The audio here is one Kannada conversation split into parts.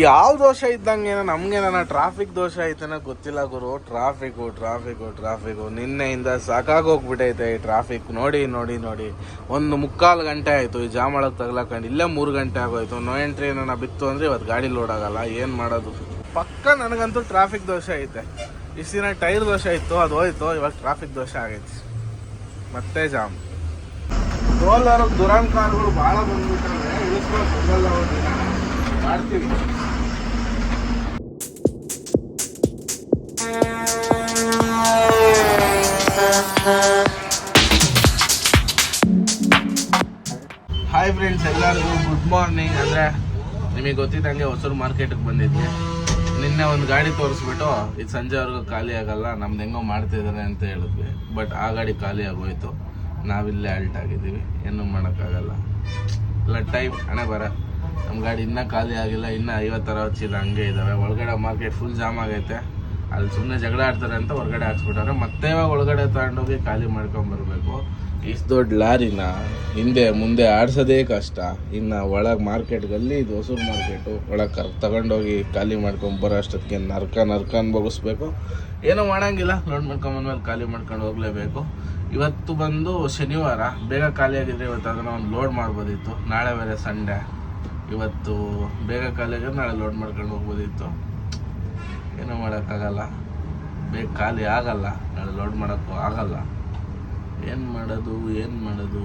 ಯಾವ ದೋಷ ಇದ್ದಂಗೆ ನಮ್ಗೇನ ಟ್ರಾಫಿಕ್ ದೋಷ ಐತೆನ ಗೊತ್ತಿಲ್ಲ ಗುರು. ಟ್ರಾಫಿಕು ಟ್ರಾಫಿಕು ಟ್ರಾಫಿಕು ನಿನ್ನೆಯಿಂದ ಸಾಕಾಗೋಗ್ಬಿಟ್ಟೈತೆ ಈ ಟ್ರಾಫಿಕ್ ನೋಡಿ ನೋಡಿ ನೋಡಿ. ಒಂದು ಮುಕ್ಕಾಲು ಗಂಟೆ ಆಯಿತು. ಈ ಜಾಮಳಕ್ಕೆ ತಗ್ಲಾಕೊಂಡು ಇಲ್ಲೇ ಮೂರು ಗಂಟೆ ಆಗೋಯ್ತು. ನೋ ಎಂಟ್ರಿ ಏನಾರ ಬಿತ್ತು ಅಂದರೆ ಇವತ್ತು ಗಾಡಿ ಲೋಡ್ ಆಗಲ್ಲ. ಏನು ಮಾಡೋದು? ಪಕ್ಕ ನನಗಂತೂ ಟ್ರಾಫಿಕ್ ದೋಷ ಐತೆ. ಇಷ್ಟು ದಿನ ಟೈರ್ ದೋಷ ಇತ್ತು, ಅದು ಹೋಯ್ತು. ಇವಾಗ ಟ್ರಾಫಿಕ್ ದೋಷ ಆಗೈತೆ. ಮತ್ತೆ ಜಾಮ್. ರೋಲರ್ ದುರಾನ್ ಕಾರ್ಗಳು ಭಾಳ ಒಂದಿನ ಮಾಡ್ತೀವಿ. ಹಾಯ್ ಫ್ರೆಂಡ್ಸ್ ಎಲ್ಲರಿಗೂ ಗುಡ್ ಮಾರ್ನಿಂಗ್ ಅಂದರೆ ನಿಮಗೆ ಗೊತ್ತಿದ್ದಂಗೆ ಹೊಸೂರು ಮಾರ್ಕೆಟಿಗೆ ಬಂದಿದ್ವಿ. ನಿನ್ನೆ ಒಂದು ಗಾಡಿ ತೋರಿಸ್ಬಿಟ್ಟು ಇದು ಸಂಜೆವರೆಗೂ ಖಾಲಿ ಆಗಲ್ಲ, ನಮ್ದು ಹೆಂಗೋ ಮಾಡ್ತಿದ್ದಾರೆ ಅಂತ ಹೇಳಿದ್ವಿ. ಬಟ್ ಆ ಗಾಡಿ ಖಾಲಿ ಆಗೋಯ್ತು. ನಾವಿಲ್ಲೇ ಅಲ್ಟ್ ಆಗಿದ್ದೀವಿ. ಏನೂ ಮಾಡೋಕ್ಕಾಗಲ್ಲ. ಲಟ್ ಟೈಮ್ ಹಣೆ ಬರ. ನಮ್ಮ ಗಾಡಿ ಇನ್ನೂ ಖಾಲಿ ಆಗಿಲ್ಲ, ಇನ್ನೂ ಐವತ್ತು ಅರವತ್ತು ಚೀಲ ಹಂಗೆ ಇದ್ದಾವೆ ಒಳಗಡೆ ಮಾರ್ಕೆಟ್ ಫುಲ್ ಜಾಮ್ ಆಗೈತೆ. ಅಲ್ಲಿ ಸುಮ್ಮನೆ ಜಗಳ ಆಡ್ತಾರೆ ಅಂತ ಹೊರಗಡೆ ಹಾಕ್ಸ್ಬಿಟ್ಟಾರೆ. ಮತ್ತೆ ಇವಾಗ ಒಳಗಡೆ ತಗೊಂಡೋಗಿ ಖಾಲಿ ಮಾಡ್ಕೊಂಬರ್ಬೇಕು ಇಷ್ಟು ದೊಡ್ಡ ಲಾರಿನ ಹಿಂದೆ, ಮುಂದೆ ಆಡ್ಸೋದೇ ಕಷ್ಟ. ಇನ್ನು ಒಳಗೆ ಮಾರ್ಕೆಟ್ಗಲ್ಲಿ ಇದು ಹೊಸೂರು ಮಾರ್ಕೆಟು ಒಳಗೆ ಕರ್, ತಗೊಂಡೋಗಿ ಖಾಲಿ ಮಾಡ್ಕೊಂಡು ಬರೋ ಅಷ್ಟೊತ್ತಿಗೆ ನರ್ಕ ನರ್ಕ ಏನೋ ಏನೂ ಮಾಡೋಂಗಿಲ್ಲ. ಲೋಡ್ ಮಾಡ್ಕೊಂಬಂದ್ಮೇಲೆ ಖಾಲಿ ಮಾಡ್ಕೊಂಡು ಹೋಗಲೇಬೇಕು. ಇವತ್ತು ಬಂದು ಶನಿವಾರ. ಬೇಗ ಖಾಲಿ ಆಗಿದ್ರೆ ಇವತ್ತು ಅದನ್ನು ಒಂದು ಲೋಡ್ ಮಾಡ್ಬೋದಿತ್ತು. ನಾಳೆ ಬೇರೆ ಸಂಡೇ ಇವತ್ತು ಬೇಗ ಖಾಲಿ ಆಗಿದ್ರೆ ನಾಳೆ ಲೋಡ್ ಮಾಡ್ಕೊಂಡು ಹೋಗ್ಬೋದಿತ್ತು. ಏನೂ ಮಾಡೋಕ್ಕಾಗಲ್ಲ. ಬೇಗ ಖಾಲಿ ಆಗಲ್ಲ. ನಾಳೆ ಲೋಡ್ ಮಾಡೋಕ್ಕೂ ಆಗಲ್ಲ. ಏನು ಮಾಡೋದು ಏನು ಮಾಡೋದು?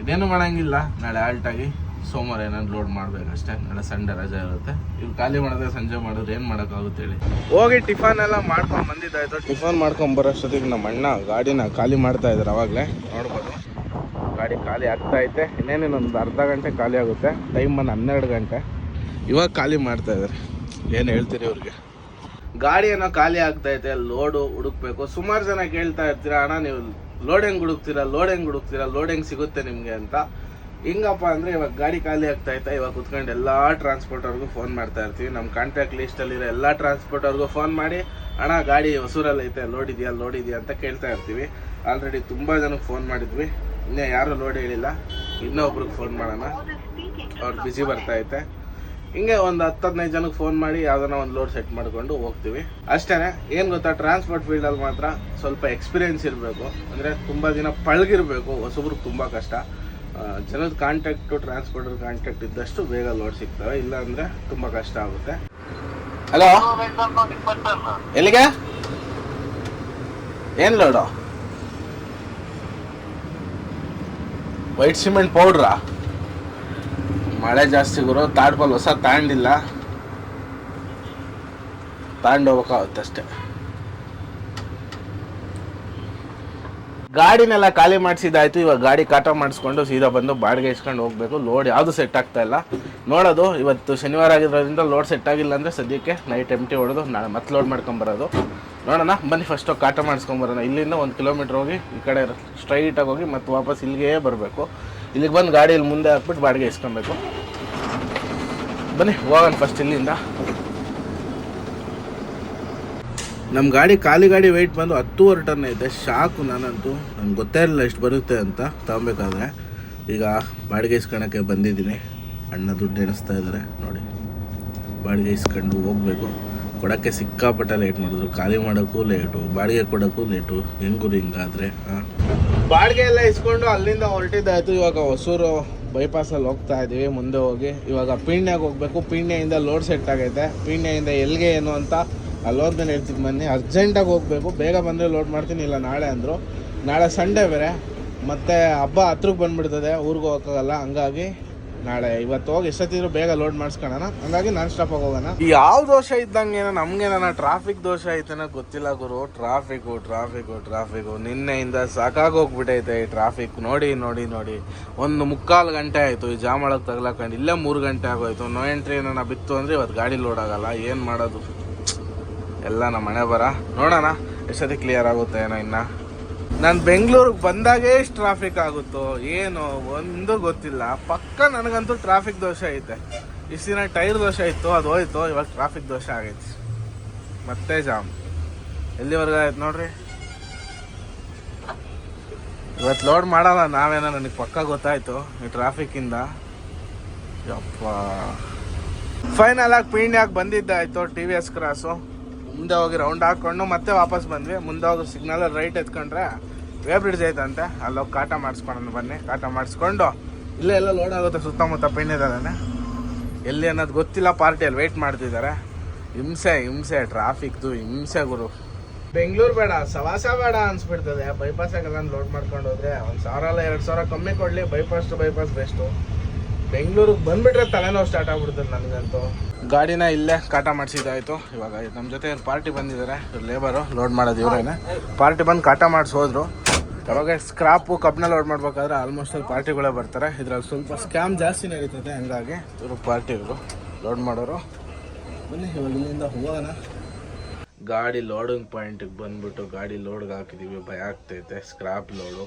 ಇದೇನು ಮಾಡೋಂಗಿಲ್ಲ. ನಾಳೆ ಆಲ್ಟಾಗಿ ಸೋಮವಾರ ಏನಾದ್ರು ಲೋಡ್ ಮಾಡ್ಬೇಕಷ್ಟೇ. ನಾಳೆ ಸಂಡೆ ರಜೆ ಇರುತ್ತೆ. ಇವ್ರು ಖಾಲಿ ಮಾಡಿದ್ರೆ ಸಂಜೆ ಮಾಡಿದ್ರೆ ಏನು ಮಾಡೋಕ್ಕಾಗುತ್ತೆ ಹೇಳಿ. ಹೋಗಿ ಟಿಫನ್ ಎಲ್ಲ ಮಾಡ್ಕೊಂಡು ಬಂದಿದ್ದಾಯ್ತು? ಟಿಫನ್ ಮಾಡ್ಕೊಂಡು ಬರೋಷ್ಟೊತ್ತಿಗೆ ನಮ್ಮ ಅಣ್ಣ ಗಾಡಿನ ಖಾಲಿ ಮಾಡ್ತಾ ಇದ್ದಾರೆ ಅವಾಗಲೇ. ನೋಡ್ಬೋದು. ಗಾಡಿ ಖಾಲಿ ಆಗ್ತಾ ಐತೆ. ಇನ್ನೇನೇನು ಒಂದು ಅರ್ಧ ಗಂಟೆ ಖಾಲಿ ಆಗುತ್ತೆ. ಟೈಮ್ ಬಂದು ಹನ್ನೆರಡು ಗಂಟೆ. ಇವಾಗ ಖಾಲಿ ಮಾಡ್ತಾ ಇದ್ದಾರೆ ಏನು ಹೇಳ್ತೀರಿ ಅವ್ರಿಗೆ ಗಾಡಿ ಏನೋ ಖಾಲಿ ಆಗ್ತಾ ಐತೆ. ಲೋಡು ಹುಡುಕ್ಬೇಕು. ಸುಮಾರು ಜನ ಕೇಳ್ತಾ ಇರ್ತೀರಾ, ಅಣ್ಣ, ನೀವು ಲೋಡ್ ಹೆಂಗ್ ಹುಡುಕ್ತೀರಾ? ಲೋಡ್ ಹೆಂಗ್ ಹುಡುಕ್ತೀರಾ? ಲೋಡ್ ಹೆಂಗ್ ಸಿಗುತ್ತೆ ನಿಮಗೆ? ಅಂತ. ಹಿಂಗಪ್ಪ ಅಂದ್ರೆ ಇವಾಗ ಗಾಡಿ ಖಾಲಿ ಆಗ್ತಾ ಇತ್ತಾ, ಇವಾಗ ಕುತ್ಕೊಂಡು ಎಲ್ಲ ಟ್ರಾನ್ಸ್ಪೋರ್ಟರ್ಗೂ ಫೋನ್ ಮಾಡ್ತಾ ಇರ್ತೀವಿ. ನಮ್ಮ ಕಾಂಟ್ಯಾಕ್ಟ್ ಲಿಸ್ಟಲ್ಲಿರೋ ಎಲ್ಲ ಟ್ರಾನ್ಸ್ಪೋರ್ಟರ್ಗೂ ಫೋನ್ ಮಾಡಿ, ಅಣ್ಣ, ಗಾಡಿ ಹೊಸೂರಲ್ಲಿ ಐತೆ ಲೋಡ್ ಇದೆಯಾ ಲೋಡ್ ಇದೆಯಾ ಅಂತ ಕೇಳ್ತಾ ಇರ್ತೀವಿ. ಆಲ್ರೆಡಿ ತುಂಬ ಜನಕ್ಕೆ ಫೋನ್ ಮಾಡಿದ್ವಿ. ಇನ್ನೇ ಯಾರು ಲೋಡ್ ಹೇಳಿಲ್ಲ. ಇನ್ನೊಬ್ರಿಗೆ ಫೋನ್ ಮಾಡೋಣ. ಅವ್ರು ಬರ್ತಾ ಐತೆ ಹಿಂಗೆ ಒಂದು ಹತ್ತು, ಹದಿನೈದು ಜನಕ್ಕೆ ಫೋನ್ ಮಾಡಿ ಯಾವ್ದಾನ ಒಂದು ಲೋಡ್ ಸೆಟ್ ಮಾಡ್ಕೊಂಡು ಹೋಗ್ತೀವಿ. ಅಷ್ಟೇ ಏನು ಗೊತ್ತಾ ಟ್ರಾನ್ಸ್ಪೋರ್ಟ್ ಫೀಲ್ಡಲ್ಲಿ ಮಾತ್ರ ಸ್ವಲ್ಪ ಎಕ್ಸ್ಪೀರಿಯನ್ಸ್ ಇರಬೇಕು. ಅಂದರೆ ತುಂಬ ದಿನ ಪಳಗಿರಬೇಕು, ಹೊಸಬ್ರಿಗೆ ತುಂಬ ಕಷ್ಟ. ಜನದ ಕಾಂಟ್ಯಾಕ್ಟು ಟ್ರಾನ್ಸ್ಪೋರ್ಟರ್ ಕಾಂಟ್ಯಾಕ್ಟ್ ಇದ್ದಷ್ಟು ಬೇಗ ಲೋಡ್ ಸಿಗ್ತವೆ ಇಲ್ಲ ಅಂದ್ರೆ ತುಂಬಾ ಕಷ್ಟ ಆಗುತ್ತೆ. ಹಲೋ ಎಲ್ಲಿಗೆ? ಏನು ಲೋಡು ವೈಟ್ ಸಿಮೆಂಟ್ ಪೌಡ್ರಾ ಮಳೆ ಜಾಸ್ತಿ ಗುರು, ತಾಡ್ಬಲ್ ಹೊಸ ತಾಂಡಿಲ್ಲ. ತಾಂಡ್ ಹೋಗ್ಬೇಕಾಗುತ್ತೆ ಅಷ್ಟೇ. ಗಾಡಿನೆಲ್ಲ ಖಾಲಿ ಮಾಡಿಸಿದಾಯ್ತು ಇವಾಗ ಗಾಡಿ ಕಾಟ ಮಾಡಿಸ್ಕೊಂಡು ಸೀದಾ ಬಂದು ಬಾಡಿಗೆ ಇಸ್ಕೊಂಡು ಹೋಗ್ಬೇಕು. ಲೋಡ್ ಯಾವುದು ಸೆಟ್ ಆಗ್ತಾ ಇಲ್ಲ. ನೋಡೋದು, ಇವತ್ತು ಶನಿವಾರ ಆಗಿರೋದ್ರಿಂದ ಲೋಡ್ ಸೆಟ್ ಆಗಿಲ್ಲ ಅಂದರೆ ಸದ್ಯಕ್ಕೆ ನೈಟ್ ಎಂ ಟಿ ಹೊಡೆದು ನಾಳೆ ಮತ್ತೆ ಲೋಡ್ ಮಾಡ್ಕೊಂಬರೋದು ನೋಡೋಣ, ಬನ್ನಿ ಫಸ್ಟು ಕಾಟ ಮಾಡಿಸ್ಕೊಂಬರೋಣ ಇಲ್ಲಿಂದ ಒಂದು ಕಿಲೋಮೀಟ್ರ್ ಹೋಗಿ ಈ ಕಡೆ ಸ್ಟ್ರೈಟಾಗಿ ಹೋಗಿ ಮತ್ತೆ ವಾಪಸ್ ಇಲ್ಲಿಗೆ ಬರಬೇಕು. ಇಲ್ಲಿಗೆ ಬಂದು ಗಾಡಿಯಲ್ಲಿ ಮುಂದೆ ಹಾಕ್ಬಿಟ್ಟು ಬಾಡಿಗೆ ಇಸ್ಕೊಬೇಕು. ಬನ್ನಿ, ಹೋಗೋಣ ಫಸ್ಟ್ ಇಲ್ಲಿಂದ. ನಮ್ಮ ಗಾಡಿ ಖಾಲಿ ಗಾಡಿ ವೆಯ್ಟ್ ಬಂದು ಹತ್ತೂವರೆ ಟನ್ ಐತೆ ಶಾಕು ನಾನಂತೂ, ನಂಗೆ ಗೊತ್ತೇ ಇರಲಿಲ್ಲ ಎಷ್ಟು ಬರುತ್ತೆ ಅಂತ ತಗೊಬೇಕಾದ್ರೆ ಈಗ ಬಾಡಿಗೆ ಇಸ್ಕೊಳಕ್ಕೆ ಬಂದಿದ್ದೀನಿ. ಅಣ್ಣ ದುಡ್ಡು ಎಣಿಸ್ತಾ ಇದ್ದಾರೆ ನೋಡಿ. ಬಾಡಿಗೆ ಇಸ್ಕೊಂಡು ಹೋಗಬೇಕು. ಕೊಡೋಕ್ಕೆ ಸಿಕ್ಕಾಪಟ್ಟೆ ಲೇಟ್ ಮಾಡಿದ್ರು. ಖಾಲಿ ಮಾಡೋಕ್ಕೂ ಲೇಟು ಬಾಡಿಗೆ ಕೊಡೋಕ್ಕೂ ಲೇಟು ಹೆಂಗೂ ಹಿಂಗಾದರೆ ಹಾಂ ಬಾಡಿಗೆ ಎಲ್ಲ ಇಸ್ಕೊಂಡು ಅಲ್ಲಿಂದ ಹೊರಟಿದ್ದಾಯಿತು. ಇವಾಗ ಹೊಸೂರು ಬೈಪಾಸಲ್ಲಿ ಹೋಗ್ತಾ ಇದ್ದೀವಿ ಮುಂದೆ ಹೋಗಿ. ಇವಾಗ ಪೀಣ್ಯಾಗ ಹೋಗಬೇಕು. ಪೀಣ್ಯಿಂದ ಲೋಡ್ ಸೆಟ್ ಆಗೈತೆ. ಪೀಣ್ಯಿಂದ ಎಲ್ಲಿಗೆ ಏನು ಅಂತ ಅಲ್ಲಿ ಹೋದ್ಮೇಲೆ ಹೇಳ್ತೀನಿ ಬನ್ನಿ, ಅರ್ಜೆಂಟಾಗಿ ಹೋಗಬೇಕು. ಬೇಗ ಬಂದರೆ ಲೋಡ್ ಮಾಡ್ತೀನಿ, ಇಲ್ಲ ನಾಳೆ ಅಂದರು. ನಾಳೆ ಸಂಡೇ ಬೇರೆ. ಮತ್ತು ಹಬ್ಬ ಹತ್ರಕ್ಕೆ ಬಂದುಬಿಡ್ತದೆ, ಊರಿಗೆ ಹೋಗೋಕ್ಕಾಗಲ್ಲ. ಹಂಗಾಗಿ ನಾಳೆ ಇವತ್ತು ಹೋಗಿ ಎಷ್ಟೊತ್ತಿದ್ರು ಬೇಗ ಲೋಡ್ ಮಾಡಿಸ್ಕೊಳ್ಳೋಣ. ಹಂಗಾಗಿ ನಾನ್ ಸ್ಟಾಪ್ ಹೋಗೋಣ. ಯಾವ ದೋಷ ಇದ್ದಂಗೆ ನಮ್ಗೇನ ಟ್ರಾಫಿಕ್ ದೋಷ ಐತೆನೋ ಗೊತ್ತಿಲ್ಲ ಗುರು. ಟ್ರಾಫಿಕ್ಕು ಟ್ರಾಫಿಕ್ಕು ಟ್ರಾಫಿಕ್ಕು ನಿನ್ನೆಯಿಂದ ಸಾಕಾಗೋಗ್ಬಿಟ್ಟೈತೆ ಈ ಟ್ರಾಫಿಕ್ ನೋಡಿ ನೋಡಿ ನೋಡಿ. ಒಂದು ಮುಕ್ಕಾಲು ಗಂಟೆ ಆಯಿತು. ಈ ಜಾಮಳಕ್ಕೆ ತಗ್ಲಾಕೊಂಡು ಇಲ್ಲೇ ಮೂರು ಗಂಟೆ ಆಗೋಯ್ತು. ನೋ ಎಂಟ್ರಿ ಏನಾರ ಬಿತ್ತು ಅಂದರೆ ಇವತ್ತು ಗಾಡಿ ಲೋಡ್ ಆಗಲ್ಲ. ಏನು ಮಾಡೋದು? ಎಲ್ಲ ನಮ್ಮ ಮನೆ ಬರ. ನೋಡೋಣ ಎಷ್ಟೊತ್ತಿ ಕ್ಲಿಯರ್ ಆಗುತ್ತೆ ಏನೋ ಇನ್ನು. ನಾನು ಬೆಂಗಳೂರಿಗೆ ಬಂದಾಗೇ ಟ್ರಾಫಿಕ್ ಆಗುತ್ತೋ, ಏನು ಒಂದು ಗೊತ್ತಿಲ್ಲ. ಪಕ್ಕ ನನಗಂತೂ ಟ್ರಾಫಿಕ್ ದೋಷ ಐತೆ. ಇಷ್ಟು ದಿನ ಟೈರ್ ದೋಷ ಇತ್ತು, ಅದು ಹೋಯ್ತು, ಇವಾಗ ಟ್ರಾಫಿಕ್ ದೋಷ ಆಗೈತಿ. ಮತ್ತೆ ಜಾಮ್. ಎಲ್ಲಿವರೆಗೂ ಆಯ್ತು ನೋಡ್ರಿ? ಇವತ್ತು ಲೋಡ್ ಮಾಡಲ್ಲ, ನಾವೇನೋ ನನಗೆ ಪಕ್ಕ ಗೊತ್ತಾಯ್ತು ಈ ಟ್ರಾಫಿಕ್ಕಿಂದ ಯಪ್ಪ. ಫೈನಲ್ ಆಗಿ ಪೀಣ್ಯಾಗಿ ಬಂದಿದ್ದಾಯ್ತು ಟಿ ವಿ ಎಸ್ ಕ್ರಾಸು ಮುಂದೆ ಹೋಗಿ ರೌಂಡ್ ಹಾಕ್ಕೊಂಡು ಮತ್ತೆ ವಾಪಸ್ ಬಂದ್ವಿ. ಮುಂದೆ ಹೋಗಿ ಸಿಗ್ನಲ್ ರೈಟ್ ಎತ್ಕೊಂಡ್ರೆ ವೇ ಬ್ರಿಡ್ಜ್ ಐತಂತೆ. ಅಲ್ಲೋಗಿ ಕಾಟ ಮಾಡಿಸ್ಕೊಂಡು ಬನ್ನಿ. ಕಾಟ ಮಾಡಿಸ್ಕೊಂಡು ಇಲ್ಲೇ ಎಲ್ಲ ಲೋಡ್ ಆಗುತ್ತೆ, ಸುತ್ತಮುತ್ತ ಪೆಣ್ಣಿದಾನೆ ಎಲ್ಲಿ ಅನ್ನೋದು ಗೊತ್ತಿಲ್ಲ ಪಾರ್ಟಿಯಲ್ಲಿ ವೆಯ್ಟ್ ಮಾಡ್ತಿದ್ದಾರೆ. ಹಿಂಸೆ ಹಿಂಸೆ ಟ್ರಾಫಿಕ್ದು ಹಿಂಸೆ ಗುರು. ಬೆಂಗಳೂರು ಬೇಡ, ಸವಾಸ ಬೇಡ ಅನ್ಸ್ಬಿಡ್ತದೆ. ಬೈಪಾಸಾಗೆಲ್ಲ ಲೋಡ್ ಮಾಡ್ಕೊಂಡು ಹೋದ್ರೆ ಒಂದು ಸಾವಿರ ಎರಡು ಸಾವಿರ ಕಮ್ಮಿ ಕೊಡಲಿ. ಬೈಪಾಸ್ ಟು ಬೈಪಾಸ್ ಬೆಸ್ಟು ಬೆಂಗಳೂರಿಗೆ ಬಂದ್ಬಿಟ್ರೆ ತಲೆನೋವು ಸ್ಟಾರ್ಟ್ ಆಗ್ಬಿಡ್ತಾರೆ ನನಗಂತೂ. ಗಾಡಿನ ಇಲ್ಲೇ ಕಾಟ ಮಾಡಿಸಿದ್ದಾಯ್ತು. ಇವಾಗ ನಮ್ಮ ಜೊತೆ ಪಾರ್ಟಿ ಬಂದಿದ್ದಾರೆ ಲೇಬರು ಲೋಡ್ ಮಾಡೋದು ಇವರೇನೆ ಪಾರ್ಟಿ ಬಂದು ಕಾಟ ಮಾಡಿಸೋದ್ರು. ಯಾವಾಗ ಸ್ಕ್ರಾಪು ಕಬ್ನ ಲೋಡ್ ಮಾಡ್ಬೇಕಾದ್ರೆ ಆಲ್ಮೋಸ್ಟ್ ಅಲ್ಲಿ ಪಾರ್ಟಿಗಳೇ ಬರ್ತಾರೆ. ಇದ್ರಲ್ಲಿ ಸ್ವಲ್ಪ ಸ್ಕ್ಯಾಮ್ ಜಾಸ್ತಿ ನಡೀತದೆ, ಹಂಗಾಗಿ ಇವರು ಪಾರ್ಟಿ ಇವರು ಲೋಡ್ ಮಾಡೋರು. ಬನ್ನಿ, ಇವಾಗ ಇಲ್ಲಿಂದ ಹೋಗೋಣ. ಗಾಡಿ ಲೋಡಿಂಗ್ ಪಾಯಿಂಟಿಗೆ ಬಂದ್ಬಿಟ್ಟು ಗಾಡಿ ಲೋಡ್ಗೆ ಹಾಕಿದೀವಿ, ಭಯ ಆಗ್ತೈತೆ. ಸ್ಕ್ರಾಪ್ ಲೋಡು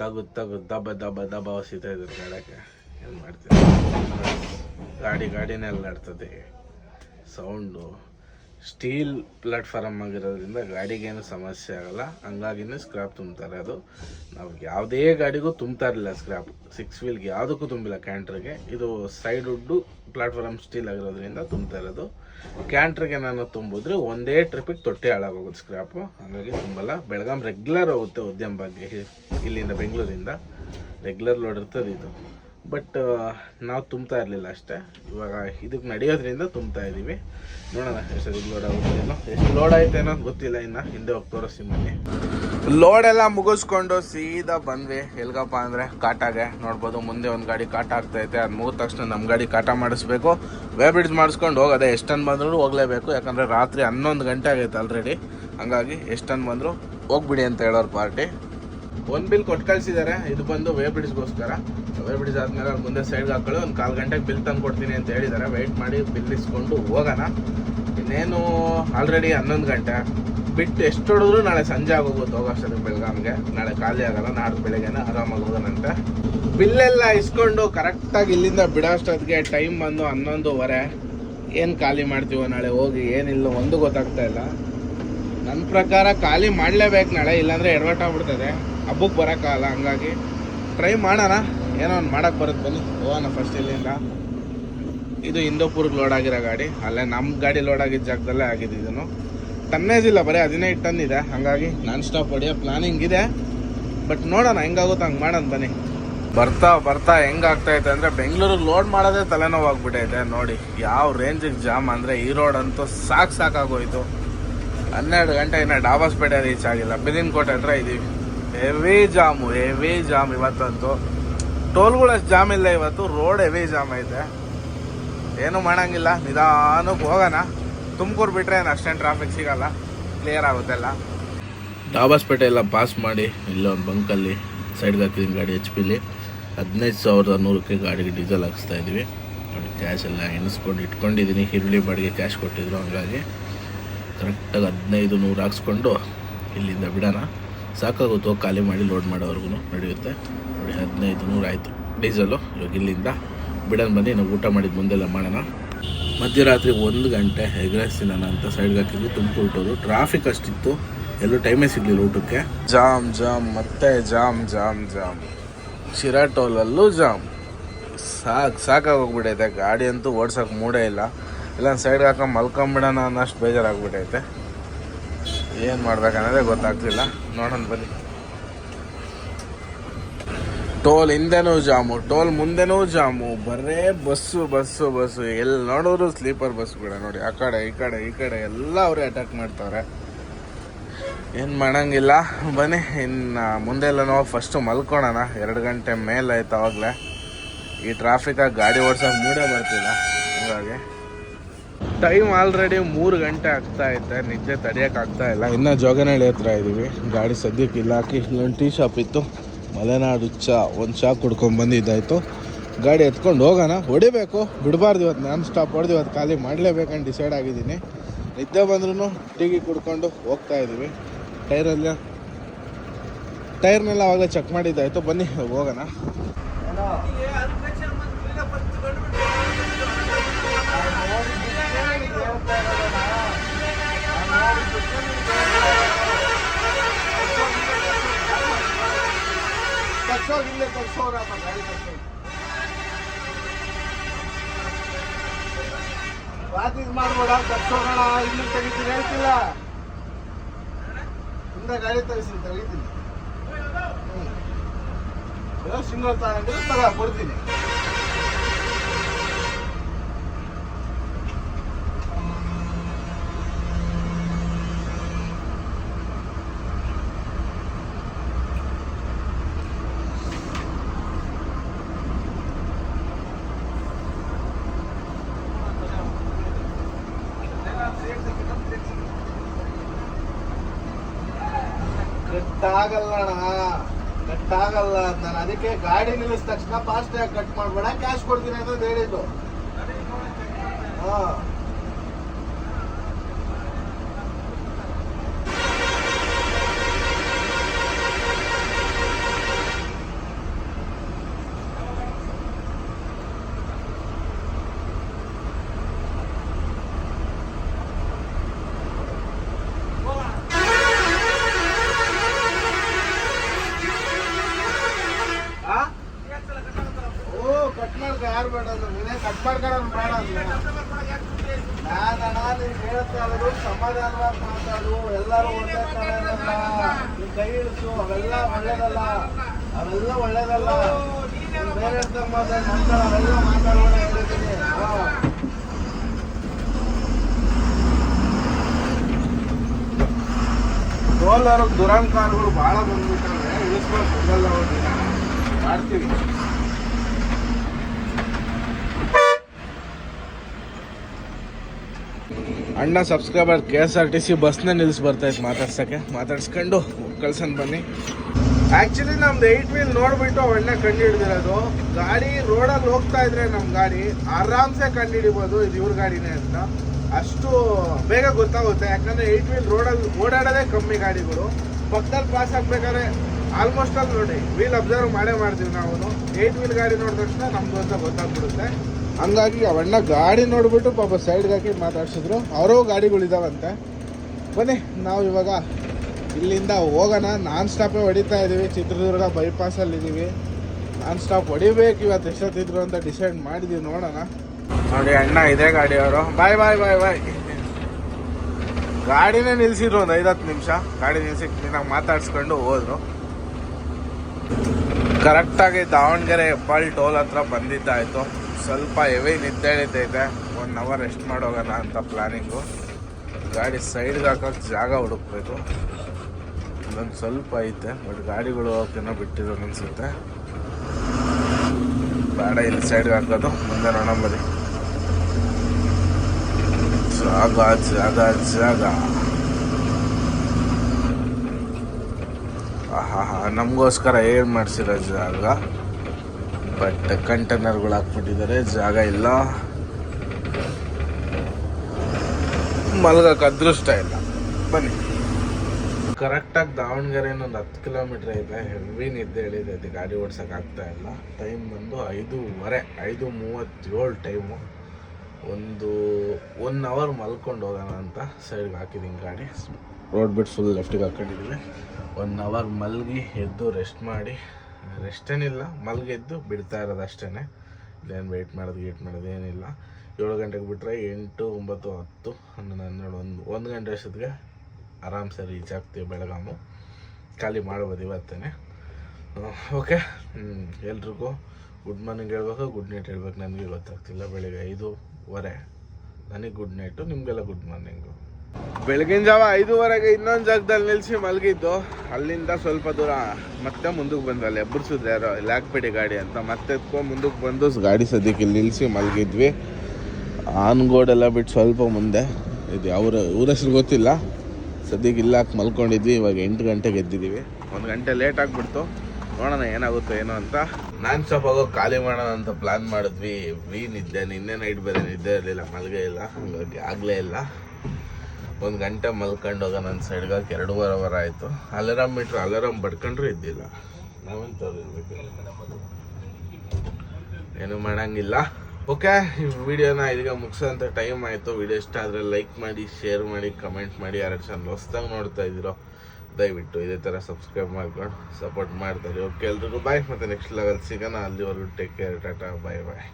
ತಗದು ತಗದು ದಬ್ಬ ದಬ್ಬ ದಬ್ಬ ಸಿಗ್ತಾ ಇದ್ದಾರೆ ಗಾಡಕ್ಕೆ. ಏನು ಮಾಡ್ತೀವಿ ಗಾಡಿ, ಗಾಡಿನೇ ಅಲ್ಲಾಡ್ತದೆ ಸೌಂಡು ಸ್ಟೀಲ್ ಪ್ಲಾಟ್ಫಾರಮ್ ಆಗಿರೋದ್ರಿಂದ ಗಾಡಿಗೇನು ಸಮಸ್ಯೆ ಆಗಲ್ಲ. ಹಂಗಾಗಿನೇ ಸ್ಕ್ರಾಪ್ ತುಂಬ್ತಾರೆ ಅದು. ನಾವು ಯಾವುದೇ ಗಾಡಿಗೂ ತುಂಬ್ತಾ ಇರಲಿಲ್ಲ ಸ್ಕ್ರಾಪ್ ಸಿಕ್ಸ್ ವೀಲ್ಗೆ ಯಾವುದಕ್ಕೂ ತುಂಬಿಲ್ಲ ಕ್ಯಾಂಟ್ರಿಗೆ ಇದು ಸೈಡ್ ಉಡ್ಡು ಪ್ಲಾಟ್ಫಾರಮ್ ಸ್ಟೀಲ್ ಆಗಿರೋದ್ರಿಂದ ತುಂಬ್ತಾ ಇರೋದು. ಕ್ಯಾಂಟ್ರಿಗೆ ನಾನು ತುಂಬಿದ್ರೆ ಒಂದೇ ಟ್ರಿಪ್ಪಿಗೆ ತೊಟ್ಟೆ ಹಾಳಾಗೋಗುತ್ತೆ ಸ್ಕ್ರಾಪು ಹಾಗಾಗಿ ತುಂಬಲ್ಲ. ಬೆಳಗಾಂ ರೆಗ್ಯುಲರ್ ಹೋಗುತ್ತೆ ಉದ್ಯಮ ಬಗ್ಗೆ ಇಲ್ಲಿಂದ ಬೆಂಗಳೂರಿಂದ. ರೆಗ್ಯುಲರ್ ಲೋಡ್ ಇರ್ತದೆ ಇದು. ಬಟ್ ನಾವು ತುಂಬ್ತಾ ಇರಲಿಲ್ಲ ಅಷ್ಟೇ. ಇವಾಗ ಇದಕ್ಕೆ ನಡೆಯೋದ್ರಿಂದ ತುಂಬ್ತಾ ಇದ್ದೀವಿ ನೋಡೋಣ, ಎಷ್ಟು ಲೋಡ್ ಆಗುತ್ತೇನೋ ಎಷ್ಟು ಲೋಡ್ ಆಯ್ತೇನೋ ಗೊತ್ತಿಲ್ಲ ಇನ್ನು. ಹಿಂದೆ ಹೋಗಿ ತೋರಿಸ್ತೀನಿ ಬನ್ನಿ. ಲೋಡ್ ಎಲ್ಲ ಮುಗಿಸ್ಕೊಂಡು ಸೀದಾ ಬಂದ್ವಿ. ಎಲ್ಗಪ್ಪ ಅಂದರೆ ಕಾಟಾಗೆ. ನೋಡ್ಬೋದು, ಮುಂದೆ ಒಂದು ಗಾಡಿ ಕಾಟ ಆಗ್ತೈತೆ ಅದು ಮುಗಿದ ತಕ್ಷಣ ನಮ್ಮ ಗಾಡಿ ಕಾಟ ಮಾಡಿಸ್ಬೇಕು. ವೇ ಬ್ರಿಡ್ಜ್ ಮಾಡಿಸ್ಕೊಂಡು ಹೋಗೋದೆ. ಟನ್ ಬಂದರೂ ಹೋಗಲೇಬೇಕು. ಯಾಕಂದರೆ ರಾತ್ರಿ ಹನ್ನೊಂದು ಗಂಟೆ ಆಗೈತೆ ಆಲ್ರೆಡಿ ಹಂಗಾಗಿ ಎಷ್ಟನ್ನು ಟನ್ ಬಂದರೂ ಹೋಗ್ಬಿಡಿ ಅಂತ ಹೇಳೋರು ಪಾರ್ಟಿ. ಒಂದು ಬಿಲ್ ಕೊಟ್ಟು ಕಳಿಸಿದ್ದಾರೆ ಇದು ಬಂದು ವೇ ಬ್ರಿಡ್ಜ್ಗೋಸ್ಕರ ವೇ ಬ್ರಿಡ್ಜ್ ಆದ್ಮೇಲೆ ಅಲ್ಲಿ ಮುಂದೆ ಸೈಡ್ಗೆ ಹಾಕೊಳ್ಳಿ ಒಂದು ಕಾಲು ಗಂಟೆಗೆ ಬಿಲ್ ತಂದು ಕೊಡ್ತೀನಿ ಅಂತ ಹೇಳಿದ್ದಾರೆ ವೆಯ್ಟ್ ಮಾಡಿ ಬಿಲ್ ಇಸ್ಕೊಂಡು ಹೋಗೋಣ. ಇನ್ನೇನು ಆಲ್ರೆಡಿ ಹನ್ನೊಂದು ಗಂಟೆ. ಬಿಟ್ಟು ಎಷ್ಟು ಹೊಡೆದ್ರು ನಾಳೆ ಸಂಜೆ ಆಗೋಗುತ್ತೆ ಹೋಗೋಷ್ಟೊತ್ತಿಗೆ ಬೆಳಗಾಮ್ಗೆ. ನಾಳೆ ಖಾಲಿ ಆಗಲ್ಲ, ನಾಡ್ದು ಬೆಳಗ್ಗೆನ ಆರಾಮಾಗಿ ಹೋಗೋಣಂತೆ. ಬಿಲ್ಲೆಲ್ಲ ಇಸ್ಕೊಂಡು ಕರೆಕ್ಟಾಗಿ ಇಲ್ಲಿಂದ ಬಿಡೋಷ್ಟೊತ್ತಿಗೆ ಟೈಮ್ ಬಂದು ಹನ್ನೊಂದುವರೆ. ಏನು ಖಾಲಿ ಮಾಡ್ತೀವೋ ನಾಳೆ ಹೋಗಿ ಏನಿಲ್ಲ ಒಂದು ಗೊತ್ತಾಗ್ತಾ ಇಲ್ಲ. ನನ್ನ ಪ್ರಕಾರ ಖಾಲಿ ಮಾಡಲೇಬೇಕು ನಾಳೆ, ಇಲ್ಲಾಂದರೆ ಎಡವಟ್ಟಾಗ್ಬಿಡ್ತದೆ. ಹಬ್ಬಕ್ಕೆ ಬರೋಕ್ಕಾಗಲ್ಲ, ಹಂಗಾಗಿ ಟ್ರೈ ಮಾಡೋಣ. ಏನೋ ಒಂದು ಮಾಡೋಕ್ಕೆ ಬರುತ್ತೆ ಬನ್ನಿ. ಹೋಗೋಣ ಫಸ್ಟ್ ಇಲ್ಲಿಂದ. ಇದು ಇಂದೋಪುರ್ಗೆ ಲೋಡ್ ಆಗಿರೋ ಗಾಡಿ. ಅಲ್ಲೇ ನಮ್ಮ ಗಾಡಿ ಲೋಡ್ ಆಗಿದ್ದ ಜಾಗದಲ್ಲೇ ಆಗಿದೆ ಇದನ್ನು. ಟನ್ನೇಜ್ ಇಲ್ಲ, ಬರೀ ಹದಿನೈದು ಟನ್ ಇದೆ. ಹಾಗಾಗಿ ನಾನ್ ಸ್ಟಾಪ್ ಹೊಡೆಯೋ ಪ್ಲಾನಿಂಗ್ ಇದೆ. ಬಟ್ ನೋಡೋಣ, ಹೆಂಗಾಗುತ್ತೆ ಹಂಗೆ ಮಾಡೋಣ ಬನ್ನಿ. ಬರ್ತಾ ಬರ್ತಾ ಹೆಂಗಾಗ್ತಾ ಐತೆ ಅಂದರೆ ಬೆಂಗಳೂರಿಗೆ ಲೋಡ್ ಮಾಡೋದೇ ತಲೆನೋವು ಆಗ್ಬಿಟ್ಟೈತೆ ನೋಡಿ, ಯಾವ ರೇಂಜಿಗೆ ಜಾಮ್ ಅಂದರೆ ಈ ರೋಡ್ ಅಂತೂ ಸಾಕು ಸಾಕಾಗೋಯ್ತು. ಹನ್ನೆರಡು ಗಂಟೆ ಇನ್ನು ಡಾಬಾಸ್ಪೇಟೆ ರೀಚ್ ಆಗಿಲ್ಲ. ಬಿದಿನಕೋಟೆ ಹತ್ರ ಇದ್ದೀವಿ ಹೆವಿ ಜಾಮು ಹೆವಿ ಜಾಮ್ ಇವತ್ತಂತೂ. ಟೋಲ್ಗಳು ಅಷ್ಟು ಜಾಮ್ ಇಲ್ಲ ಇವತ್ತು ರೋಡ್ ಹೆವಿ ಜಾಮ್ ಐತೆ. ಏನು ಮಾಡಂಗಿಲ್ಲ, ನಿಧಾನಕ್ಕೆ ಹೋಗೋಣ. ತುಮಕೂರು ಬಿಟ್ರೆ ಏನು ಅಷ್ಟೇನು ಟ್ರಾಫಿಕ್ ಸಿಗಲ್ಲ ಕ್ಲಿಯರ್ ಆಗುತ್ತೆಲ್ಲ ಡಾಬಾಸ್ಪೇಟೆ ಎಲ್ಲ ಪಾಸ್ ಮಾಡಿ ಇಲ್ಲೊಂದು ಬಂಕಲ್ಲಿ ಸೈಡ್ಗೆ ಹಾಕಿದ್ದೀನಿ ಗಾಡಿ ಎಚ್ ಪಿಲಿ ಹದಿನೈದು ಸಾವಿರದ ನೂರಕ್ಕೆ ಗಾಡಿಗೆ ಡೀಸೆಲ್ ಹಾಕಿಸ್ತಾ ಇದ್ದೀವಿ ನೋಡಿ ಕ್ಯಾಶ್ ಎಲ್ಲ ಎಣಿಸ್ಕೊಂಡು ಇಟ್ಕೊಂಡಿದ್ದೀನಿ ಹಿರುಳಿ ಬಾಡಿಗೆ ಕ್ಯಾಶ್ ಕೊಟ್ಟಿದ್ರು, ಹಂಗಾಗಿ ಕರೆಕ್ಟಾಗಿ ಹದಿನೈದು ನೂರು ಹಾಕ್ಸ್ಕೊಂಡು ಇಲ್ಲಿಂದ ಬಿಡೋಣ. ಸಾಕಾಗುತ್ತೋ, ಖಾಲಿ ಮಾಡಿ ಲೋಡ್ ಮಾಡೋವರೆಗೂ ನಡೆಯುತ್ತೆ. ನೋಡಿ, ಹದಿನೈದು ನೂರು ಆಯಿತು. ಡೀಸೆಲು ಇವಾಗ ಇಲ್ಲಿಂದ ಬಿಡೋಣ ಬನ್ನಿ, ನಾವು ಊಟ ಮಾಡಿದ ಮುಂದೆಲ್ಲ ಮಾಡೋಣ. ಮಧ್ಯರಾತ್ರಿ ಒಂದು ಗಂಟೆ ಎಗ್ರೆಸ್ ತಿನ್ನೋಣ ಅಂತ ಸೈಡ್ಗೆ ಹಾಕಿದ್ವಿ ತುಮಕೂರು ಹೊರಟೋದು ಟ್ರಾಫಿಕ್ ಅಷ್ಟಿತ್ತು, ಎಲ್ಲೂ ಟೈಮೇ ಸಿಗಲಿಲ್ಲ ಊಟಕ್ಕೆ. ಜಾಮ್ ಜಾಮ್, ಮತ್ತೆ ಜಾಮ್ ಜಾಮ್ ಜಾಮ್. ಶಿರಾ ಟೋಲಲ್ಲೂ ಜಾಮ್. ಸಾಕು ಸಾಕಾಗೋಗ್ಬಿಟ್ಟೈತೆ ಗಾಡಿ ಅಂತೂ ಓಡ್ಸೋಕೆ ಮೂಡೇ ಇಲ್ಲ. ಇಲ್ಲ ಸೈಡ್ಗೆ ಹಾಕೊಂಡು ಮಲ್ಕೊಂಬಿಡೋಣ ಅನ್ನೋಷ್ಟು ಬೇಜಾರಾಗ್ಬಿಟ್ಟೈತೆ ಏನು ಮಾಡ್ಬೇಕನ್ನೋದೇ ಗೊತ್ತಾಗ್ತಿಲ್ಲ. ನೋಡೋಣ ಬನ್ನಿ. ಟೋಲ್ ಹಿಂದೆನೂ ಜಾಮು, ಟೋಲ್ ಮುಂದೆನೂ ಜಾಮು, ಬರೇ ಬಸ್ಸು ಬಸ್ಸು ಬಸ್ಸು ಎಲ್ಲಿ ನೋಡಿದ್ರು ಸ್ಲೀಪರ್ ಬಸ್ ಬಿಡ ನೋಡಿ, ಆ ಕಡೆ, ಈ ಕಡೆ ಈ ಕಡೆ ಎಲ್ಲ ಅವರೇ ಅಟ್ಯಾಕ್ ಮಾಡ್ತಾವ್ರೆ. ಏನು ಮಾಡೋಂಗಿಲ್ಲ, ಬನ್ನಿ, ಇನ್ನು ಮುಂದೆಲ್ಲ ನಾವು ಫಸ್ಟು ಮಲ್ಕೊಳೋಣ, ಎರಡು ಗಂಟೆ ಮೇಲೆ ಆಯ್ತು ಅವಾಗಲೇ. ಈ ಟ್ರಾಫಿಕಾಗಿ ಗಾಡಿ ಓಡ್ಸೋಕೆ ಮೂಡೇ ಬರ್ತಿಲ್ಲ, ಹಾಗಾಗಿ. ಟೈಮ್ ಆಲ್ರೆಡಿ ಮೂರು ಗಂಟೆ ಆಗ್ತಾ ಐತೆ ನಿದ್ದೆ ತಡೆಯೋಕ್ಕಾಗ್ತಾ ಇಲ್ಲ. ಇನ್ನೂ ಜೋಗನಹಳ್ಳಿ ಹತ್ರ ಇದ್ದೀವಿ ಗಾಡಿ ಸದ್ಯಕ್ಕೆ ಇಲ್ಲ, ಹಾಕಿ ಇಲ್ಲೊಂದು ಟೀ ಶಾಪ್ ಇತ್ತು. ಮಲೆನಾಡು ಚಾ, ಒಂದು ಚಾ ಕುಡ್ಕೊಂಡ್ಬಂದಿದ್ದಾಯಿತು ಗಾಡಿ ಎತ್ಕೊಂಡು ಹೋಗೋಣ. ಹೊಡಿಬೇಕು. ಬಿಡಬಾರ್ದು ಇವತ್ತು ನಾನು ಸ್ಟಾಪ್ ಹೊಡೆದು ಇವತ್ತು ಖಾಲಿ ಮಾಡಲೇಬೇಕಂತ ಡಿಸೈಡ್ ಆಗಿದ್ದೀನಿ. ನಿದ್ದೆ ಬಂದ್ರೂ ಟೀಗಿ ಕುಡ್ಕೊಂಡು ಹೋಗ್ತಾ ಇದ್ದೀವಿ. ಟೈರಲ್ಲ ಟೈರ್ನೆಲ್ಲ ಆವಾಗಲೇ ಚೆಕ್ ಮಾಡಿದ್ದಾಯಿತು. ಬನ್ನಿ, ಹೋಗೋಣ. ತರ್ಸೋರು ಇಲ್ಲೇ ತರ್ಸೋರಪ್ಪ ಗಾಡಿ ತರ್ಸೋರು ವಾತಿದ್ ಮಾಡ್ಬೋಡ ತರ್ಸೋಣ ಇಲ್ಲಿ ತೆಗಿತೀನಿ ಹೇಳ್ತಿಲ್ಲ ಹಿಂದೆ ಗಾಡಿ ತರಿಸಿ ತೆಗಿತೀನಿ ಹ್ಞೂ ಸಿಂಗಲ್ ತಗೊಂಡ್ರೆ ತಗ ಕೊಡ್ತೀನಿ ಕಟ್ಟಾಗಲ್ಲ ಕಟ್ ಕಟ್ಟಾಗಲ್ಲ ನಾನು ಅದಕ್ಕೆ ಗಾಡಿ ನಿಲ್ಲಿಸಿದ ತಕ್ಷಣ ಫಾಸ್ಟ್ ಆಗಿ ಕಟ್ ಮಾಡ್ಬೇಡ. ಕ್ಯಾಶ್ ಕೊಡ್ತೀನಿ ಅಂತ ಹೇಳಿದ್ದು. ಸಮಾಧಾನವಾಗಿ ಮಾತಾಡು, ಎಲ್ಲರೂ ಒಳ್ಳೆ ಇರಲ್ಲ ಕೈ ಇಳಿಸು, ಅವೆಲ್ಲ ಒಳ್ಳೇದಲ್ಲ. ಅವೆಲ್ಲ ಒಳ್ಳೇದಲ್ಲ. ಬೇರೆ ಮಾತಾಡ್ ನಂತರ ಅವೆಲ್ಲ ಮಾತಾಡೋಣ ಹೇಳಿದ್ದೀನಿ. ಸೋಲಾರ್ ದುರಂಕಾರಗಳು ಭಾಳ ಬಂದ್ಬಿಟ್ಟವೆ ಇಳಿಸ್ಬೇಕು ಒಂದಿನ ಮಾಡ್ತೀವಿ. ಅಣ್ಣ subscriber K S R T C ಬಸ್ನ ಬರ್ತಾ ಇತ್ತು ಮಾತಾಡ್ಸಕ್ಕೆ. ಮಾತಾಡ್ಸ್ಕೊಂಡು ಕಳ್ಸನ್ ಬನ್ನಿ. ಆಕ್ಚುಲಿ ನಮ್ದು ಏಟ್ ವೀಲ್ ನೋಡ್ಬಿಟ್ಟು ಅಣ್ಣ ಕಂಡು ಹಿಡ್ದಿರೋದು. ಗಾಡಿ ರೋಡಲ್ಲಿ ಹೋಗ್ತಾ ಇದ್ರೆ ನಮ್ಮ ಗಾಡಿ ಆರಾಮ್ಸೆ ಕಂಡು ಹಿಡಿಬೋದು, ಇದು ಇವ್ರ ಗಾಡಿನೇ ಅಂತ. ಅಷ್ಟು ಬೇಗ ಗೊತ್ತಾಗುತ್ತೆ. ಯಾಕಂದ್ರೆ ಏಟ್ ವೀಲ್ ರೋಡಲ್ಲಿ ಓಡಾಡೋದೇ ಕಮ್ಮಿ ಗಾಡಿಗಳು. ಪಕ್ಕದಲ್ಲಿ ಪಾಸ್ ಆಗ್ಬೇಕಾದ್ರೆ ಆಲ್ಮೋಸ್ಟ್ ಅಲ್ಲಿ ನೋಡಿ ವೀಲ್ ಅಬ್ಸರ್ವ್ ಮಾಡೇ ಮಾಡ್ತೀವಿ ನಾವು. ಏಟ್ ವೀಲ್ ಗಾಡಿ ನೋಡಿದ ತಕ್ಷಣ ನಮ್ದು ಅಂತ ಗೊತ್ತಾಗ್ಬಿಡುತ್ತೆ. ಹಂಗಾಗಿ ಅವಣ್ಣ ಗಾಡಿ ನೋಡ್ಬಿಟ್ಟು ಪಾಪ ಸೈಡ್ಗೆ ಹಾಕಿ ಮಾತಾಡ್ಸಿದ್ರು. ಅವರೂ ಗಾಡಿಗಳಿದಾವಂತೆ. ಬನ್ನಿ, ನಾವು ಇವಾಗ ಇಲ್ಲಿಂದ ಹೋಗೋಣ. ನಾನ್ ಸ್ಟಾಪೇ ಹೊಡಿತಾ ಇದ್ದೀವಿ ಚಿತ್ರದುರ್ಗ ಬೈಪಾಸಲ್ಲಿ ಇದ್ದೀವಿ ನಾನ್ ಸ್ಟಾಪ್ ಹೊಡಿಬೇಕು ಇವತ್ತು ಎಷ್ಟೊತ್ತಿದ್ರು ಅಂತ ಡಿಸೈಡ್ ಮಾಡಿದೀವಿ, ನೋಡೋಣ. ನೋಡಿ, ಅಣ್ಣ ಇದೆ ಗಾಡಿ ಅವರು ಬಾಯ್ ಬಾಯ್ ಬಾಯ್ ಬಾಯ್ ಗಾಡಿನೇ ನಿಲ್ಸಿದ್ರು ಒಂದು ಐದತ್ತು ನಿಮಿಷ. ಗಾಡಿ ನಿಲ್ಸಿ ನಾವು ಮಾತಾಡ್ಸ್ಕೊಂಡು ಹೋದ್ರು. ಕರೆಕ್ಟಾಗಿ ದಾವಣಗೆರೆ ಹೆಬ್ಬಾಳ್ ಟೋಲ್ ಹತ್ರ ಬಂದಿದ್ದಾಯ್ತು. ಸ್ವಲ್ಪ ಹೆವಿ ನಿದ್ದೆ ಇದೆ ಒನ್ ಅವರ್ ರೆಸ್ಟ್ ಮಾಡೋಗೋಣ ಅಂತ ಪ್ಲಾನಿಂಗು ಗಾಡಿ ಸೈಡ್ಗೆ ಹಾಕೋಕೆ ಜಾಗ ಹುಡುಕ್ಬೇಕು. ಇನ್ನೊಂದು ಸ್ವಲ್ಪ ಐತೆ ಬಟ್ ಗಾಡಿಗಳು ಹೋಗೋಕೆನೋ ಬಿಟ್ಟಿರೋ ಅನಿಸುತ್ತೆ. ಬೇಡ, ಇಲ್ಲಿ ಸೈಡ್ಗೆ ಹಾಕೋದು. ಮುಂದೆ ನೋಡೋಣ ಬರಿ ಜಾಗ ಜಾಗ ಜಾಗ. ಆಹಾ ನಮಗೋಸ್ಕರ ಏನು ಮಾಡಿಸಿರೋ ಜಾಗ? ಬಟ್ ಕಂಟೈನರ್ಗಳು ಹಾಕ್ಬಿಟ್ಟಿದ್ದಾರೆ. ಜಾಗ ಇಲ್ಲ. ಮಲ್ಗಕ್ಕೆ ಅದೃಷ್ಟ ಇಲ್ಲ. ಬನ್ನಿ. ಕರೆಕ್ಟಾಗಿ ದಾವಣಗೆರೆ ಒಂದು ಹತ್ತು ಕಿಲೋಮೀಟ್ರ್ ಇದೆ. ಹೆವಿ ನಿದ್ದೆ ಹೇಳಿದೆ ಗಾಡಿ ಓಡ್ಸೋಕ್ಕಾಗ್ತಾ ಇಲ್ಲ. ಟೈಮ್ ಬಂದು ಐದೂವರೆ, ಐದು ಮೂವತ್ತೇಳು ಟೈಮು ಒಂದು ಒನ್ ಅವರ್ ಮಲ್ಕೊಂಡು ಹೋಗೋಣ ಅಂತ ಸೈಡ್ಗೆ ಹಾಕಿದ್ದೀನಿ ಗಾಡಿ. ರೋಡ್ ಬಿಟ್ಟು ಫುಲ್ ಲೆಫ್ಟಿಗೆ ಹಾಕೊಂಡಿದ್ದೀವಿ ಒನ್ ಅವರ್ ಮಲಗಿ ಎದ್ದು ರೆಸ್ಟ್ ಮಾಡಿ ರೆಸ್ಟ್ ಏನಿಲ್ಲ ಮಲಗೆದ್ದು ಬಿಡ್ತಾ ಇರೋದು ಅಷ್ಟೇ ಇಲ್ಲೇನು ವೆಯ್ಟ್ ಮಾಡೋದು ವೇಟ್ ಮಾಡೋದು ಏನಿಲ್ಲ. ಏಳು ಗಂಟೆಗೆ ಬಿಟ್ಟರೆ ಎಂಟು, ಒಂಬತ್ತು, ಹತ್ತು, ಹನ್ನೊಂದು, ಹನ್ನೆರಡು, ಒಂದು ಒಂದು ಗಂಟೆ ಅಷ್ಟೊತ್ತಿಗೆ ಆರಾಮ್ಸೆ ರೀಚ್ ಆಗ್ತೀವಿ ಬೆಳಗಾಮು. ಖಾಲಿ ಮಾಡ್ಬೋದು ಇವತ್ತೇ ಓಕೆ ಎಲ್ರಿಗೂ ಗುಡ್ ಮಾರ್ನಿಂಗ್ ಹೇಳ್ಬೇಕು ಗುಡ್ ನೈಟ್ ಹೇಳ್ಬೇಕು. ನನಗೆ ಗೊತ್ತಾಗ್ತಿಲ್ಲ, ಬೆಳಿಗ್ಗೆ ಐದೂವರೆ. ನನಗೆ ಗುಡ್ ನೈಟು ನಿಮಗೆಲ್ಲ ಗುಡ್ ಮಾರ್ನಿಂಗು ಬೆಳಗಿನ ಜಾವ ಐದೂವರೆಗೆ ಇನ್ನೊಂದು ಜಾಗದಲ್ಲಿ ನಿಲ್ಲಿಸಿ ಮಲಗಿದ್ದು, ಅಲ್ಲಿಂದ ಸ್ವಲ್ಪ ದೂರ ಮತ್ತೆ ಮುಂದಕ್ಕೆ ಬಂದು ಅಲ್ಲಿ ಎಬ್ಬರಿಸಿದ್ರು ಯಾರೋ, ಇಲ್ಲಿ ಗಾಡಿ ಅಂತ. ಮತ್ತೆ ಎತ್ಕೊಂಡು ಮುಂದಕ್ಕೆ ಬಂದು ಗಾಡಿ ಸದ್ಯಕ್ಕೆ ಇಲ್ಲಿ ನಿಲ್ಲಿಸಿ ಮಲಗಿದ್ವಿ. ಆನ್ಗೋಡೆಲ್ಲ ಬಿಟ್ಟು ಸ್ವಲ್ಪ ಮುಂದೆ. ಇದು ಅವ್ರ ಊರ ಹೆಸ್ರು ಗೊತ್ತಿಲ್ಲ. ಸದ್ಯಕ್ಕೆ ಇಲ್ಲ ಹಾಕಿ ಮಲ್ಕೊಂಡಿದ್ವಿ. ಇವಾಗ ಎಂಟು ಗಂಟೆಗೆ ಎದ್ದಿದ್ದೀವಿ. ಒಂದು ಗಂಟೆ ಲೇಟ್ ಆಗಿಬಿಡ್ತು. ನೋಡೋಣ ಏನಾಗುತ್ತೋ ಏನೋ ಅಂತ. ನಾನ್ ಸ್ಟಾಪ್ ಆಗೋ ಖಾಲಿ ಮಾಡೋಣ ಅಂತ ಪ್ಲಾನ್ ಮಾಡಿದ್ವಿ. ವೀ ನಿದ್ದೆ, ನಿನ್ನೆ ನೈಟ್ ಬೇರೆ ನಿದ್ದೆ ಇರಲಿಲ್ಲ, ಮಲಗೇ ಇಲ್ಲ. ಹಂಗಾಗಿ ಆಗಲೇ ಇಲ್ಲ. ಒಂದು ಗಂಟೆ ಮಲ್ಕೊಂಡು ಹೋಗ ನನ್ನ ಸೈಡ್ಗೆ ಹಾಕಿ ಎರಡೂವರೆ ಅವರ್ ಆಯಿತು. ಅಲಾರಾಮ್ ಮೀಟ್ರ್ ಅಲಾರಾಮ್ ಬಡ್ಕೊಂಡ್ರೂ ಇದ್ದಿಲ್ಲ ನಾವೆಂಥವ್ರು ಏನು ಮಾಡಂಗಿಲ್ಲ. ಓಕೆ ಈ ವಿಡಿಯೋನ ಇದೀಗ ಮುಗಿಸೋಂಥ ಟೈಮ್ ಆಯಿತು. ವಿಡಿಯೋ ಇಷ್ಟ ಆದರೆ ಲೈಕ್ ಮಾಡಿ ಶೇರ್ ಮಾಡಿ ಕಮೆಂಟ್ ಮಾಡಿ. ಯಾರು ಚಾನಲ್ ಹೊಸ್ದಾಗಿ ನೋಡ್ತಾ ಇದ್ದೀರೋ, ದಯವಿಟ್ಟು ಇದೇ ಥರ ಸಬ್ಸ್ಕ್ರೈಬ್ ಮಾಡ್ಕೊಂಡು ಸಪೋರ್ಟ್ ಮಾಡ್ತಾರೆ ಓಕೆ ಎಲ್ರಿಗೂ ಬಾಯ್ ಮತ್ತು ನೆಕ್ಸ್ಟ್ ಲೆವೆಲ್ ಸಿಗೋಣ. ಅಲ್ಲಿವರೆಗೂ take care tata. Bye bye